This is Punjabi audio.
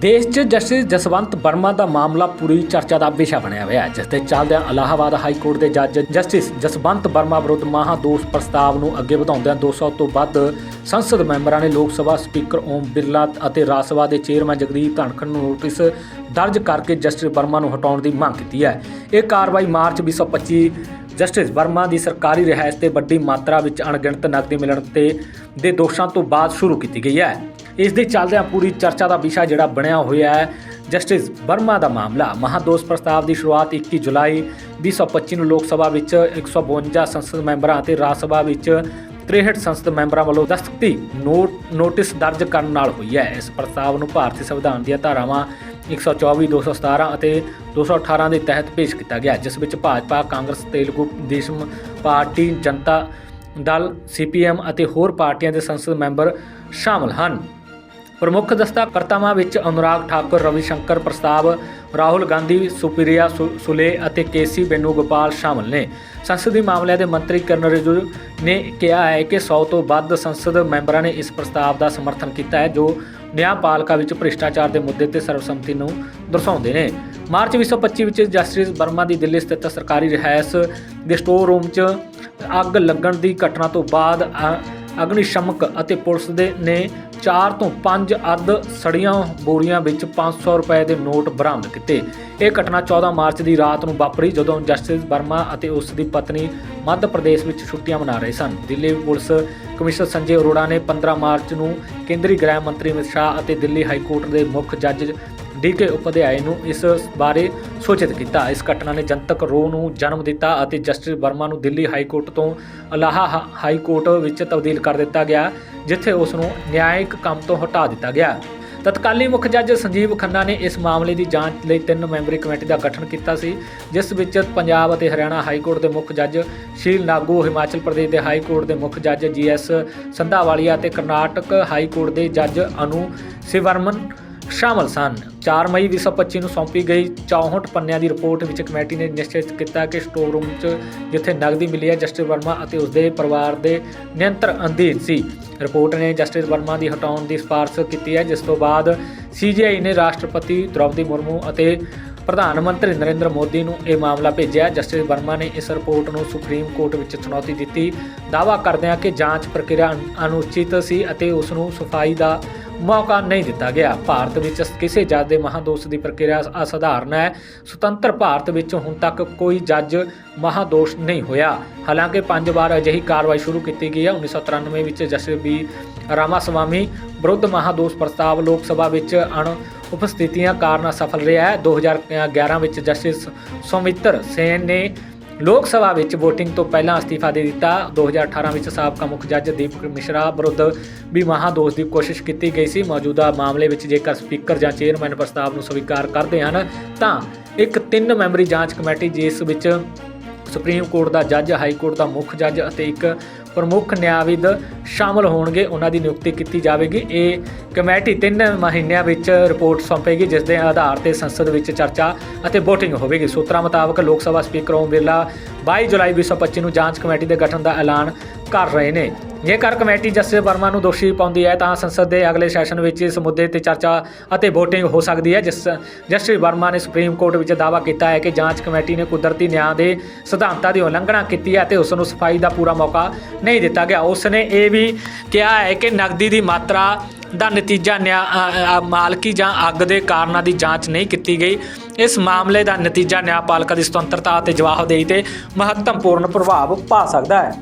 ਦੇਸ਼ 'ਚ ਜਸਟਿਸ ਜਸਵੰਤ ਵਰਮਾ ਦਾ ਮਾਮਲਾ ਪੂਰੀ ਚਰਚਾ ਦਾ ਵਿਸ਼ਾ ਬਣਿਆ ਹੋਇਆ ਹੈ, ਜਿਸ ਦੇ ਚੱਲਦਿਆਂ ਇਲਾਹਾਬਾਦ ਹਾਈ ਕੋਰਟ ਦੇ ਜੱਜ ਜਸਟਿਸ ਜਸਵੰਤ ਵਰਮਾ ਵਿਰੁੱਧ ਮਹਾਦੋਸ਼ ਪ੍ਰਸਤਾਵ ਨੂੰ ਅੱਗੇ ਵਧਾਉਂਦਿਆਂ 200 ਤੋਂ ਵੱਧ ਸੰਸਦ ਮੈਂਬਰਾਂ ਨੇ ਲੋਕ ਸਭਾ ਸਪੀਕਰ ਓਮ ਬਿਰਲਾ ਅਤੇ ਰਾਜ ਸਭਾ ਦੇ ਚੇਅਰਮੈਨ ਜਗਦੀਪ ਧਨਖੜ ਨੂੰ ਨੋਟਿਸ ਦਰਜ ਕਰਕੇ ਜਸਟਿਸ ਵਰਮਾ ਨੂੰ ਹਟਾਉਣ ਦੀ ਮੰਗ ਕੀਤੀ ਹੈ। ਇਹ ਕਾਰਵਾਈ ਮਾਰਚ 2025 ਜਸਟਿਸ ਵਰਮਾ ਦੀ ਸਰਕਾਰੀ ਰਿਹਾਇਸ਼ ਤੇ ਵੱਡੀ ਮਾਤਰਾ ਵਿੱਚ ਅਣਗਿਣਤ ਨਕਦੀ ਮਿਲਣ ਤੇ ਦੇ ਦੋਸ਼ਾਂ ਤੋਂ ਬਾਅਦ ਸ਼ੁਰੂ ਕੀਤੀ ਗਈ ਹੈ। ਇਸ ਦੇ ਚੱਲਦਿਆਂ ਪੂਰੀ ਚਰਚਾ ਦਾ ਵਿਸ਼ਾ ਜਿਹੜਾ ਬਣਿਆ ਹੋਇਆ ਹੈ। ਜਸਟਿਸ ਵਰਮਾ ਦਾ ਮਾਮਲਾ, ਮਹਾਦੋਸ਼ ਪ੍ਰਸਤਾਵ ਦੀ ਸ਼ੁਰੂਆਤ 21 ਜੁਲਾਈ 2025 ਨੂੰ ਲੋਕ ਸਭਾ ਵਿੱਚ 152 ਸੰਸਦ ਮੈਂਬਰਾਂ ਅਤੇ ਰਾਜ ਸਭਾ ਵਿੱਚ 63 ਸੰਸਦ ਮੈਂਬਰਾਂ ਵੱਲੋਂ ਦਸਤਖਤੀ ਨੋਟ, ਨੋਟਿਸ ਦਰਜ ਕਰਨ ਨਾਲ ਹੋਈ ਹੈ। ਇਸ ਪ੍ਰਸਤਾਵ ਨੂੰ ਭਾਰਤੀ ਸੰਵਿਧਾਨ ਦੀਆਂ ਧਾਰਾਵਾਂ 124 217 ਅਤੇ 218 ਦੇ ਤਹਿਤ ਪੇਸ਼ ਕੀਤਾ ਗਿਆ ਜਿਸ ਵਿੱਚ Bhajpa, Congress, Telugu, Desam party, Janata Dal CPM ਅਤੇ ਹੋਰ ਪਾਰਟੀਆਂ ਦੇ ਸੰਸਦ ਮੈਂਬਰ ਸ਼ਾਮਲ ਹਨ। ਪ੍ਰਮੁੱਖ ਦਸਤਾਕਰਤਾਵਾਂ ਵਿੱਚ ਅਨੁਰਾਗ ਠਾਕੁਰ ਰਵੀ ਸ਼ੰਕਰ ਪ੍ਰਸਤਾਵ, ਰਾਹੁਲ ਗਾਂਧੀ, ਸੁਪਰੀਆ ਸੁ- ਸੁਲੇ ਅਤੇ ਕੇਸੀ ਬੈਨੂਗੋਪਾਲ ਸ਼ਾਮਲ ਨੇ। ਸੰਸਦੀ ਮਾਮਲਿਆਂ ਦੇ ਮੰਤਰੀ ਕਰਨ ਰਿਜੂ ਨੇ ਕਿਹਾ ਹੈ ਕਿ 100 ਤੋਂ ਵੱਧ ਸੰਸਦ ਮੈਂਬਰਾਂ ਨੇ ਇਸ ਪ੍ਰਸਤਾਵ ਦਾ ਸਮਰਥਨ ਕੀਤਾ ਹੈ, ਜੋ ਨਿਆਂਪਾਲਿਕਾ ਵਿੱਚ ਭ੍ਰਿਸ਼ਟਾਚਾਰ ਦੇ ਮੁੱਦੇ ਤੇ ਸਰਵਸੰਮਤੀ ਨੂੰ ਦਰਸਾਉਂਦੇ ਨੇ। ਮਾਰਚ 2025 ਵਿੱਚ ਜਸਟਿਸ ਵਰਮਾ ਦੀ ਦਿੱਲੀ ਸਥਿਤ ਸਰਕਾਰੀ ਰਿਹਾਇਸ਼ ਦੇ ਸਟੋਰ ਰੂਮ 'ਚ ਅੱਗ ਲੱਗਣ ਦੀ ਘਟਨਾ ਤੋਂ ਬਾਅਦ ਅ- ਅਗਨਿਸ਼ਮਕ ਅਤੇ ਪੁਲਿਸ ਦੇ ਨੇ 4 ਤੋਂ 5 ਅੱਧ ਸੜੀਆਂ ਬੋਰੀਆਂ ਵਿੱਚ 500 ਰੁਪਏ ਦੇ ਨੋਟ ਬਰਾਮਦ ਕੀਤੇ। ਇਹ ਘਟਨਾ 14 ਮਾਰਚ ਦੀ ਰਾਤ ਨੂੰ ਵਾਪਰੀ ਜਦੋਂ ਜਸਟਿਸ ਵਰਮਾ ਅਤੇ ਉਸ ਦੀ ਪਤਨੀ ਮੱਧ ਪ੍ਰਦੇਸ਼ ਵਿੱਚ ਛੁੱਟੀਆਂ ਮਨਾ ਰਹੇ ਸਨ। ਦਿੱਲੀ ਪੁਲਿਸ ਕਮਿਸ਼ਨਰ ਸੰਜੇ ਅਰੋੜਾ ਨੇ 15 ਮਾਰਚ ਨੂੰ ਕੇਂਦਰੀ ਗ੍ਰਹਿ ਮੰਤਰੀ ਅਮਿਤ ਸ਼ਾਹ ਅਤੇ ਦਿੱਲੀ ਹਾਈ ਕੋਰਟ ਦੇ ਮੁੱਖ ਜੱਜ ਡੀਕੇ ਉਪਾਧਿਆਏ ਨੂੰ ਇਸ ਬਾਰੇ ਸੂਚਿਤ ਕੀਤਾ। ਇਸ ਘਟਨਾ ਨੇ ਜਨਤਕ ਰੋਹ ਨੂੰ ਜਨਮ ਦਿੱਤਾ ਅਤੇ ਜਸਟਿਸ ਵਰਮਾ ਨੂੰ ਦਿੱਲੀ ਹਾਈ ਕੋਰਟ ਤੋਂ ਅਲਾਹਾ ਹਾਈ ਕੋਰਟ ਵਿੱਚ ਤਬਦੀਲ ਕਰ ਦਿੱਤਾ ਗਿਆ, ਜਿੱਥੇ ਉਸ ਨੂੰ ਨਿਆਇਕ ਕੰਮ ਤੋਂ ਹਟਾ ਦਿੱਤਾ ਗਿਆ। ਤਤਕਾਲੀ ਮੁੱਖ ਜੱਜ ਸੰਜੀਵ ਖੰਨਾ ਨੇ ਇਸ ਮਾਮਲੇ ਦੀ ਜਾਂਚ ਲਈ ਤਿੰਨ ਮੈਂਬਰੀ ਕਮੇਟੀ ਦਾ ਗਠਨ ਕੀਤਾ ਸੀ, ਜਿਸ ਵਿੱਚ ਪੰਜਾਬ ਅਤੇ ਹਰਿਆਣਾ ਹਾਈ ਕੋਰਟ ਦੇ ਮੁੱਖ ਜੱਜ ਸ਼ੀਲ ਨਾਗੂ, ਹਿਮਾਚਲ ਪ੍ਰਦੇਸ਼ ਦੇ ਹਾਈ ਕੋਰਟ ਦੇ ਮੁੱਖ ਜੱਜ ਜੀਐਸ ਸੰਧਾਵਾਲੀਆ ਅਤੇ ਕਰਨਾਟਕ ਹਾਈ ਕੋਰਟ ਦੇ ਜੱਜ ਅਨੂ ਸਿਵਰਮਨ ਸ਼ਾਮਲ ਸਨ। 4 ਮਈ 2025 ਨੂੰ ਸੌਂਪੀ ਗਈ 64 ਪੰਨਿਆਂ ਦੀ ਰਿਪੋਰਟ ਵਿੱਚ ਕਮੇਟੀ ਨੇ ਨਿਸ਼ਚਿਤ ਕੀਤਾ ਕਿ ਸਟੋਰ ਰੂਮ 'ਚ ਜਿੱਥੇ ਨਗਦੀ ਮਿਲੀ ਹੈ ਜਸਟਿਸ ਵਰਮਾ ਅਤੇ ਉਸਦੇ ਪਰਿਵਾਰ ਦੇ ਨਿਯੰਤਰ ਅਧੀਨ ਸੀ। ਰਿਪੋਰਟ ਨੇ ਜਸਟਿਸ ਵਰਮਾ ਦੀ ਹਟਾਉਣ ਦੀ ਸਿਫਾਰਸ਼ ਕੀਤੀ ਹੈ, ਜਿਸ ਤੋਂ ਬਾਅਦ ਸੀਜੀਆਈ ਨੇ ਰਾਸ਼ਟਰਪਤੀ ਦ੍ਰੋਪਦੀ ਮੁਰਮੂ ਅਤੇ ਪ੍ਰਧਾਨ ਮੰਤਰੀ ਨਰਿੰਦਰ ਮੋਦੀ ਨੂੰ ਇਹ ਮਾਮਲਾ ਭੇਜਿਆ। ਜਸਟਿਸ ਵਰਮਾ ਨੇ ਇਸ ਰਿਪੋਰਟ ਨੂੰ ਸੁਪਰੀਮ ਕੋਰਟ ਵਿੱਚ ਚੁਣੌਤੀ ਦਿੱਤੀ। ਦਾਅਵਾ ਕਰਦਿਆਂ ਕਿ ਜਾਂਚ ਪ੍ਰਕਿਰਿਆ ਅਨੁਚਿਤ ਸੀ ਅਤੇ ਉਸ ਨੂੰ ਸਫ਼ਾਈ ਦਾ ਮੌਕਾ ਨਹੀਂ ਦਿੱਤਾ ਗਿਆ। ਭਾਰਤ ਵਿੱਚ ਕਿਸੇ ਜੱਜ ਦੇ ਮਹਾਦੋਸ਼ ਦੀ ਪ੍ਰਕਿਰਿਆ ਅਸਧਾਰਨ ਹੈ। ਸੁਤੰਤਰ ਭਾਰਤ ਵਿੱਚ ਹੁਣ ਤੱਕ ਕੋਈ ਜੱਜ ਮਹਾਦੋਸ਼ ਨਹੀਂ ਹੋਇਆ। ਹਾਲਾਂਕਿ ਪੰਜ ਵਾਰ ਅਜਿਹੀ ਕਾਰਵਾਈ ਸ਼ੁਰੂ ਕੀਤੀ ਗਈ ਹੈ। 1993 ਵਿੱਚ ਜਸਟਿਸ ਬੀ ਰਾਮਾਸਵਾਮੀ ਵਿਰੁੱਧ ਮਹਾਦੋਸ਼ ਪ੍ਰਸਤਾਵ ਲੋਕ ਸਭਾ ਵਿੱਚ ਅਣ ਉਪਸਥਿਤੀਆਂ ਕਾਰਨ ਅਸਫਲ ਰਿਹਾ ਹੈ। 2011 ਵਿੱਚ ਜਸਟਿਸ ਸੌਮਿੱਤਰ ਸੇਨ ਨੇ ਲੋਕ ਸਭਾ ਵਿੱਚ VOTING ਤੋਂ ਪਹਿਲਾਂ ਅਸਤੀਫਾ ਦੇ ਦਿੱਤਾ। 2018 ਵਿੱਚ ਸਾਬਕਾ ਮੁੱਖ ਜੱਜ ਦੀਪਕ ਮਿਸ਼ਰਾ ਵਿਰੁੱਧ ਵੀ ਮਹਾਦੋਸ਼ ਦੀ ਕੋਸ਼ਿਸ਼ ਕੀਤੀ ਗਈ ਸੀ। ਮੌਜੂਦਾ ਮਾਮਲੇ ਵਿੱਚ ਜੇਕਰ ਸਪੀਕਰ ਜਾਂ ਚੇਅਰਮੈਨ ਪ੍ਰਸਤਾਵ ਨੂੰ ਸਵੀਕਾਰ ਕਰਦੇ ਹਨ, ਤਾਂ ਇੱਕ ਤਿੰਨ ਮੈਂਬਰੀ ਜਾਂਚ ਕਮੇਟੀ, ਜਿਸ ਵਿੱਚ ਸੁਪਰੀਮ ਕੋਰਟ ਦਾ ਜੱਜ, ਹਾਈ ਕੋਰਟ ਦਾ ਮੁੱਖ ਜੱਜ ਅਤੇ ਇੱਕ ਪ੍ਰਮੁੱਖ ਨਿਆਂਵਿਦ ਸ਼ਾਮਲ ਹੋਣਗੇ। ਉਹਨਾਂ ਦੀ ਨਿਯੁਕਤੀ ਕੀਤੀ ਜਾਵੇਗੀ। ਇਹ ਕਮੇਟੀ 3 ਮਹੀਨਿਆਂ ਵਿੱਚ ਰਿਪੋਰਟ ਸੌਂਪੇਗੀ, ਜਿਸ ਦੇ ਆਧਾਰ ਤੇ ਸੰਸਦ ਵਿੱਚ ਚਰਚਾ ਅਤੇ VOTING ਹੋਵੇਗੀ। ਸੂਤਰਾਂ ਮੁਤਾਬਕ ਲੋਕ ਸਭਾ ਸਪੀਕਰ ਓਮ ਬਿਰਲਾ 22 ਜੁਲਾਈ 2025 ਨੂੰ ਜਾਂਚ ਕਮੇਟੀ ਦੇ ਗਠਨ ਦਾ ਐਲਾਨ ਕਰ ਰਹੇ ਨੇ। ਜੇਕਰ ਕਮੇਟੀ ਜਸਟਿਸ ਵਰਮਾ ਨੂੰ ਦੋਸ਼ੀ ਪਾਉਂਦੀ ਹੈ, ਤਾਂ ਸੰਸਦ ਦੇ ਅਗਲੇ ਸੈਸ਼ਨ ਵਿੱਚ ਇਸ ਮੁੱਦੇ ਤੇ ਚਰਚਾ ਅਤੇ VOTING ਹੋ ਸਕਦੀ ਹੈ, ਜਿਸ ਜਸਟਿਸ ਵਰਮਾ ਨੇ ਸੁਪਰੀਮ ਕੋਰਟ ਵਿੱਚ ਦਾਅਵਾ ਕੀਤਾ ਹੈ ਕਿ ਜਾਂਚ ਕਮੇਟੀ ਨੇ ਕੁਦਰਤੀ ਨਿਆਂ ਦੇ ਸਿਧਾਂਤਾਂ ਦੀ ਉਲੰਘਣਾ ਕੀਤੀ ਹੈ ਅਤੇ ਉਸ ਨੂੰ ਸਫ਼ਾਈ ਦਾ ਪੂਰਾ ਮੌਕਾ ਨਹੀਂ ਦਿੱਤਾ ਗਿਆ। ਉਸ ਨੇ ਇਹ ਵੀ ਕਿਹਾ ਹੈ ਕਿ ਨਕਦੀ ਦੀ ਮਾਤਰਾ ਦਾ ਨਤੀਜਾ ਨਿਆਂ ਮਾਲਕੀ ਜਾਂ ਅੱਗ ਦੇ ਕਾਰਨਾਂ ਦੀ ਜਾਂਚ ਨਹੀਂ ਕੀਤੀ ਗਈ। ਇਸ ਮਾਮਲੇ ਦਾ ਨਤੀਜਾ ਨਿਆਂਪਾਲਿਕਾ ਦੀ ਸੁਤੰਤਰਤਾ ਅਤੇ ਜਵਾਬਦੇਹੀ ਤੇ ਮਹੱਤਵਪੂਰਨ ਪ੍ਰਭਾਵ ਪਾ ਸਕਦਾ ਹੈ।